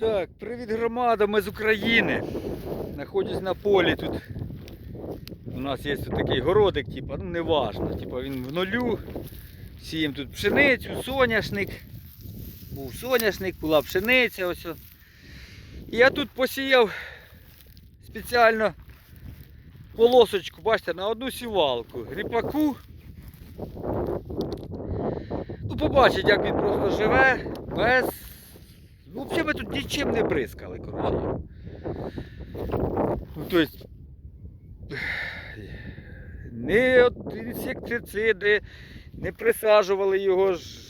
Так, привіт громада, ми з України. Знаходжусь на полі тут. У нас є тут такий городик, типа, ну не важно, типа він в нулю. Сіємо тут пшеницю, соняшник. Був соняшник, була пшениця ось. І я тут посіяв спеціально полосочку, бачите, на одну сівалку. Ріпаку. Ну, побачить, як він просто живе, без. Ну, взагалі ми тут нічим не бризкали, коротше. Ну, тобто, не інсектициди, не присаджували його ж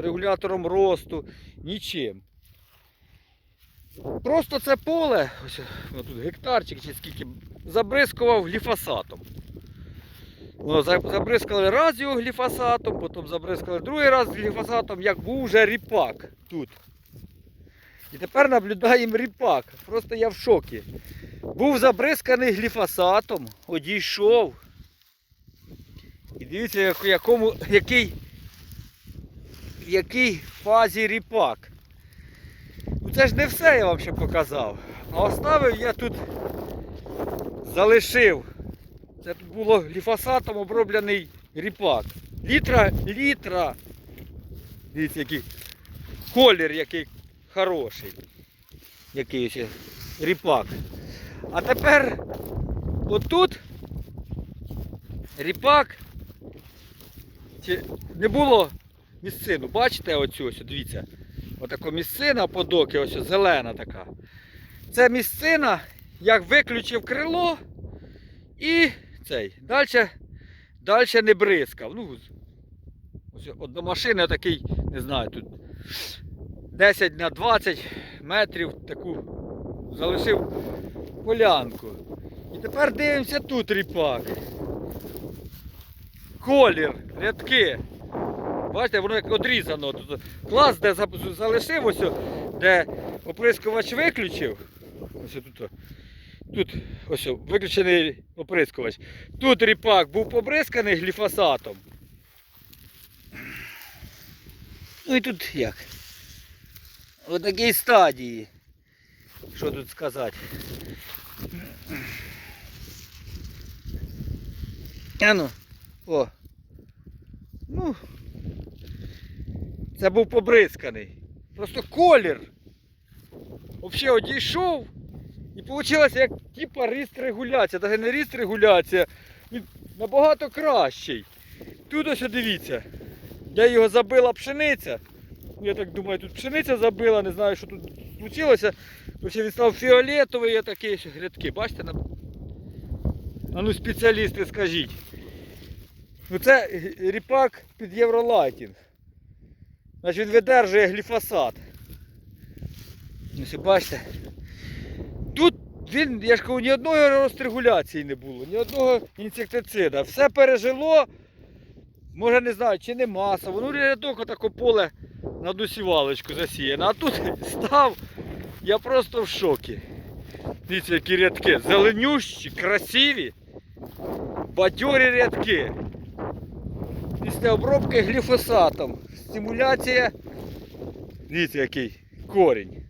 регулятором росту, нічим. Просто це поле, ось ну, тут гектарчик чи скільки, забризкував гліфосатом. За- забризкали раз його гліфосатом, потім забризкали другий раз гліфосатом, як був вже ріпак тут. І тепер наблюдаємо ріпак. Просто я в шокі. Був забризканий гліфосатом, одійшов. І дивіться, як- якому, який, в якій фазі ріпак. Ну це ж не все я вам ще показав. А оставив я тут, залишив. Це тут було гліфосатом оброблений ріпак. Літра, літра. Дивіться, який колір який хороший. Який ось ріпак. А тепер отут ріпак. Чи не було місцину. Бачите оцю ось, дивіться. Отака місцина подоки, ось зелена така. Це місцина, як виключив крило і цей. Далі, далі не бризкав. Ну, ось от до машини такий, не знаю, тут 10 на 20 метрів таку залишив полянку. І тепер дивимося тут ріпак. Колір, рядки. Бачите, воно як одрізано. Клас, де залишив, ось, де оприскувач виключив. Ось тут. Тут ось виключений оприскувач. Тут ріпак був побризканий гліфосатом. Ну і тут як? Ось такій стадії. Що тут сказати? А ну, о. Ну, це був побризканий. Просто колір. Взагалі одійшов. І вийшло як типа ріст регуляція. Навіть не ріст регуляція. Він набагато кращий. Тут ось дивіться. Де його забила пшениця. Ну, Я так думаю, тут пшениця забила, не знаю, що тут случилося. Короче, він став фіолетовий, такий ось грядки. Бачите? на- А ну спеціалісти скажіть. Ну це ріпак під євролайтінг. Значить він видержує гліфосат. Ось бачите. Тут він, я ж кажу, ні одної розрегуляції не було, ні одного інсектицида. Все пережило. Може не знаю, чи не масово. Ну рядок отако поле на одну сівалочку засіяно. А тут став, я просто в шокі. Дивіться, які рядки. Зеленющі, красиві, бадьорі рядки. Після обробки гліфосатом. Стимуляція. Дивіться, який корінь.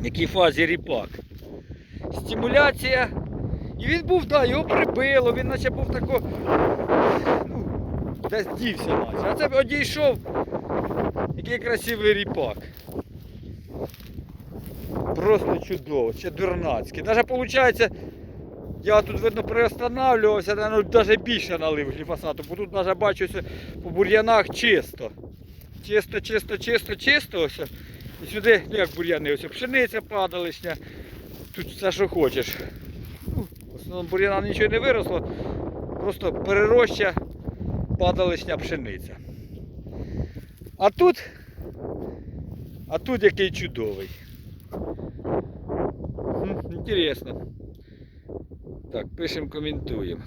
В якій фазі ріпак. Стимуляція. І він був, да, його прибило, він наче був тако. Ну, десь дівся наче. А це одійшов. Який красивий ріпак. Просто чудово, ще дурнацький. Навіть виходить, я тут видно приостанавливався, ну, навіть більше налив гліфосату, бо тут навіть бачу по бур'янах чисто. Чисто, чисто, чисто, чисто. Ось. І сюди, ну як бур'яни, ось пшениця падалишня. Тут все, що хочеш. Ну, бур'яна нічого не виросло. Просто перероща падалишня пшениця. А тут, а тут який чудовий. Інтересно. Так, пишемо, коментуємо.